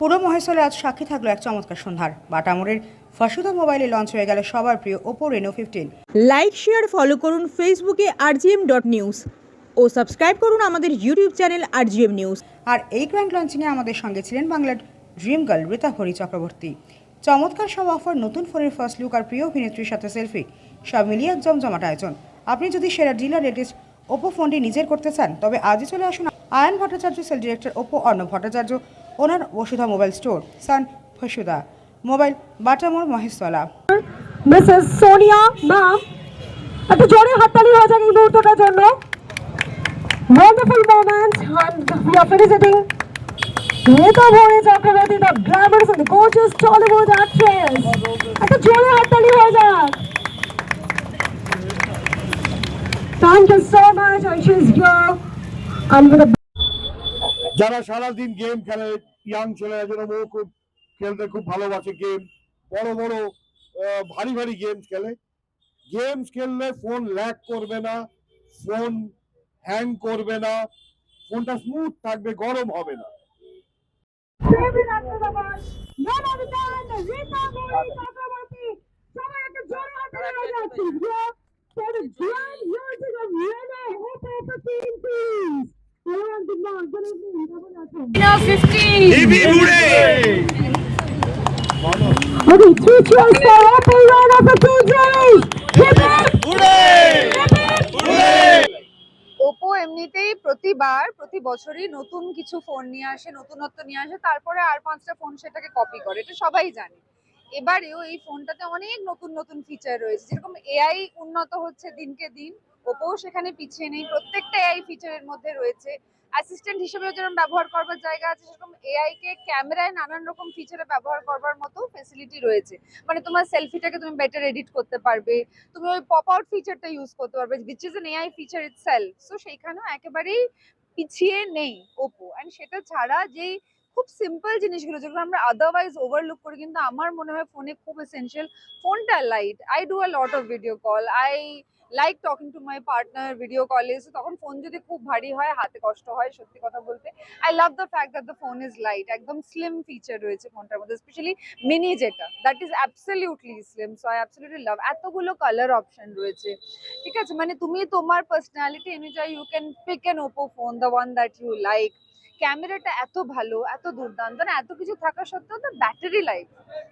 পুরো মহেশলে আজ সাক্ষী থাকল এক চমৎকার সন্ধ্যার। বাটামোড়ের ফাসুদা মোবাইলে লঞ্চ হয়ে গেল সবার প্রিয় Oppo Reno fifteen like share follow করুন ফেসবুকে আরজিএম ডট নিউজ ও সাবস্ক্রাইব করুন আমাদের ইউটিউব চ্যানেল আরজিএম নিউজ আর এই গ্র্যান্ড লঞ্চিংয়ে আমাদের সঙ্গে ছিলেন বাংলার ড্রিম গার্ল রীতা হরি চক্রবর্তী। চমৎকার সব অফার নতুন ফোনের ফার্স্ট লুক আর প্রিয় অভিনেত্রীর সাথে সেলফি সব মিলিয়ে এক জমজমাট আয়োজন। আপনি যদি সেরা ডিলার লেটেস্ট ওপো ফোনটি নিজের করতে চান তবে আজই চলে আসুন Ayan Bhattacharya sale director Oppo Arnab Bhattacharya. ওনার বসুধা মোবাইল স্টোর সান ফসুদা mobile Batamore Maheshtala Mrs Sonia ma'am একটু জোরে হাততালি হয়ে যাক এই মুহূর্তটার জন্য wonderful moment and we are felicitating Rita Bhore Chakravarti, the glamorous and the gorgeous Tollywood actress. একটা জোরে হাততালি হয়ে যাক Thank you so much and she's here and with a যারা সারাদিন গেম খেলে ইয়াং ছেলেরা যেরকম ও খুব খেলতে খুব ভালোবাসে গেম বড় বড় ভারী ভারী গেমস খেলে। গেমস খেললে ফোন ল্যাক করবে না ফোন হ্যাং করবে না ফোনটা স্মুথ থাকবে গরম হবে না। the of 15 piece. Hello and good morning, good evening, কেমন আছেন? Okay, three cheers for Oppo Rena 15 piece. Hip hip! Oppo এমনিতেই প্রতিবার প্রতি বছরই নতুন কিছু ফোন নিয়ে আসে নতুনত্ব নিয়ে আসে তারপরে আর পাঁচটা ফোন সেটাকে কপি করে এটা সবাই জানে এবারেও এই ফোনটাতে অনেক নতুন নতুন ফিচার রয়েছে যেরকম এআই উন্নত হচ্ছে দিনকে দিন ওপো সেখানে পিছিয়ে নেই। প্রত্যেকটা এআই ফিচারের মধ্যে রয়েছে। অ্যাসিস্ট্যান্ট হিসেবেও যেরকম ব্যবহার করবার জায়গা আছে, সেরকম এআই কে ক্যামেরায় নানান রকম ফিচারে ব্যবহার করবার মতো ফেসিলিটি রয়েছে। মানে তোমার সেলফিটাকে তুমি বেটার এডিট করতে পারবে। তুমি ওই পপ আউট ফিচারটা ইউজ করতে পারবে which is an AI feature itself so সেইখানেও একেবারেই পিছিয়ে নেই ওপো অ্যান্ড সেটা ছাড়া যেই খুব সিম্পল জিনিসগুলো যেগুলো আমরা আদারওয়াইজ ওভারলুক করি, কিন্তু আমার মনে হয় ফোনে খুব এসেনশিয়াল ফোনটা light I do a lot of video call I like talking to my partner video কলে তখন ফোন যদি খুব ভারী হয়, হাতে কষ্ট হয়, সত্যি কথা বলতে I love the fact that the phone is light একদম স্লিম ফিচার রয়েছে ফোনটার মধ্যে স্পেশালি মিনি যেটা that is absolutely slim so I absolutely love এতগুলো কালার অপশন রয়েছে। ঠিক আছে? মানে তুমি তোমার পার্সোনালিটি অনুযায়ী you can pick an Oppo phone the one that you like ক্যামেরাটা এত ভালো, এত দুর্দান্ত না এত কিছু থাকা সত্ত্বেও the battery life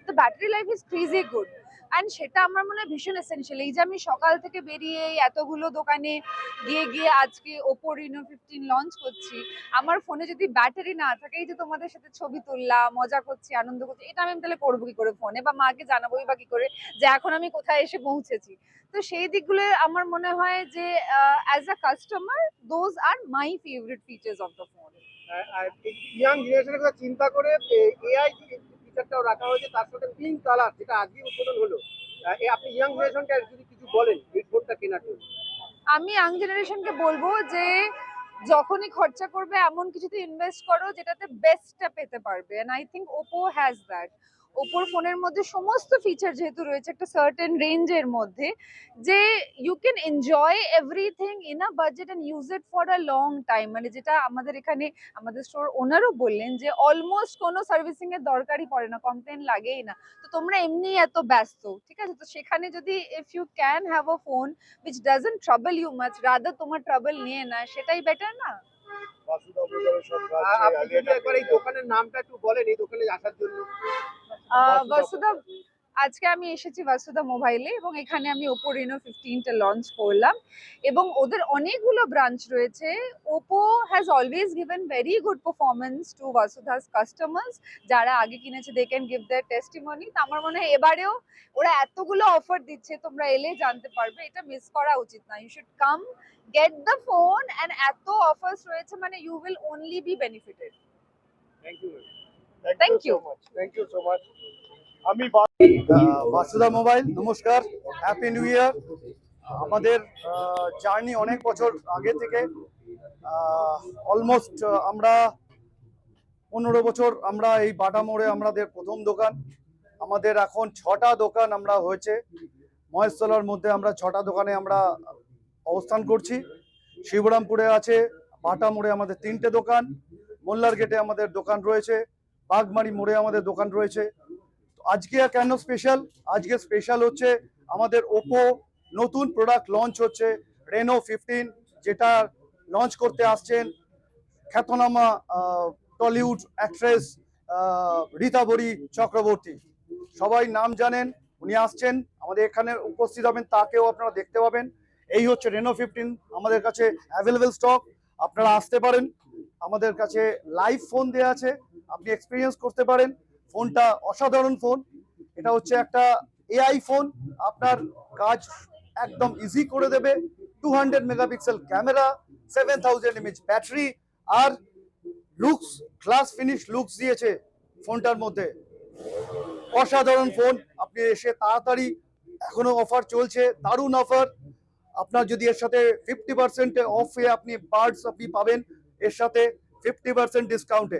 the battery life is crazy good and সেটা আমার মনে হয় ভীষণ এসেনশিয়াল এই যে আমি সকাল থেকে বেরিয়ে এতগুলো দোকানে গিয়ে গিয়ে আজকে ওপো রিনো ফিফটিন লঞ্চ করছি, আমার ফোনে যদি ব্যাটারি না থাকে, এই যে তোমাদের সাথে ছবি তুললাম, মজা করছি, আনন্দ করছি, এটা আমি তাহলে করব কি করে ফোনে বা মাকে জানাবোই বা কি করে? যে এখন আমি কোথায় এসে পৌঁছেছি। তো সেই দিকগুলো আমার মনে হয় যে as a customer those are my favourite features of the phone young জেনারেশনের কথা চিন্তা করে এআই ফিচারটাও রাখা হয়েছে, তার সাথে পিঙ্ক কালার যেটা আজকে উদ্বোধন হলো। আপনি ইয়াং জেনারেশনকে যদি কিছু বলেন, এই ফোনটা কেনার জন্য? আমি ইয়াং জেনারেশনকে বলব যে, যখনই খরচা করবে, এমন কিছুতে ইনভেস্ট করো, যেটাতে বেস্টটা পেতে পারবে। And I think Oppo has that ওপোর ফোনের মধ্যে সমস্ত ফিচার যেহেতু রয়েছে একটা সার্টেন রেঞ্জের মধ্যে যে you can enjoy everything in a budget and use it for a long time মানে যেটা আমাদের এখানে আমাদের স্টোর ওনারও বললেন যে অলমোস্ট কোনো সার্ভিসিং এর দরকারই পড়ে না কমপ্লেন লাগেই না। তো তোমরা এমনি এত ব্যস্ত ঠিক আছে? তো সেখানে যদি if you can have a phone which doesn't trouble you much rather তোমার ট্রাবল নিয়ে না সেটাই বেটার না? আপনি যদি একবার এই দোকানের নামটা একটু বলেন এই দোকানে আসার জন্য। বাসুদা আজকে আমি এসেছি বাসুদা মোবাইলে এবং এখানে আমি ওপো রেনো ফিফটিনটা লঞ্চ করলাম। এবং ওদের অনেকগুলো ব্রাঞ্চ রয়েছে। Oppo has always given very good performance to Basudas customers যারা আগে কিনেছে they can give their testimony তো আমার মনে হয় এবারেও ওরা এতগুলো অফার দিচ্ছে তোমরা এলে জানতে পারবে। এটা মিস করা উচিত না। You should come get the phone and এত অফার্স রয়েছে মানে you will only be benefited Thank you. Thank you so much আমি বাসুদা মোবাইল নমস্কার হ্যাপি নিউ ইয়ার আমাদের জার্নি অনেক বছর আগে থেকে অলমোস্ট আমরা পনেরো বছর আমরা এই বাটা মোড়ে আমাদের প্রথম দোকান। আমাদের এখন ছটা দোকান আমরা হয়েছে। মহেশতলার মধ্যে আমরা ছটা দোকানে আমরা অবস্থান করছি। শিবরামপুরে আছে বাটা মোড়ে আমাদের তিনটে দোকান। মোল্লার গেটে আমাদের দোকান রয়েছে। বাগমারি মোড়ে আমাদের দোকান রয়েছে। আজকে কেন স্পেশাল আজকে স্পেশাল হচ্ছে আমাদের ওপো নতুন প্রোডাক্ট লঞ্চ হচ্ছে রেনো ফিফটিন যেটা লঞ্চ করতে আসছেন খ্যাতনামা টলিউড অ্যাক্ট্রেস রীতা বড়ি চক্রবর্তী। সবাই নাম জানেন, উনি আসছেন, আমাদের এখানে উপস্থিত হবেন, তাকেও আপনারা দেখতে পাবেন। এই হচ্ছে রেনো ফিফটিন আমাদের কাছে অ্যাভেলেবেল স্টক আপনারা আসতে পারেন। আমাদের কাছে লাইভ ফোন দেওয়া আছে। আপনি এক্সপিরিয়েন্স করতে পারেন। ফোনটা অসাধারণ ফোন। এটা হচ্ছে একটা এআই ফোন। আপনার কাজ একদম ইজি করে দেবে। Two hundred megapixel camera seven thousand MH battery আর লুকস ক্লাস ফিনিশ লুকস দিয়েছে ফোনটার মধ্যে। অসাধারণ ফোন। আপনি এসে তাড়াতাড়ি এখনও অফার চলছে। দারুণ অফার আপনার যদি এর সাথে ফিফটি পার্সেন্ট অফে আপনি বার্ডস আপনি পাবেন, এর সাথে ফিফটি পার্সেন্ট ডিসকাউন্টে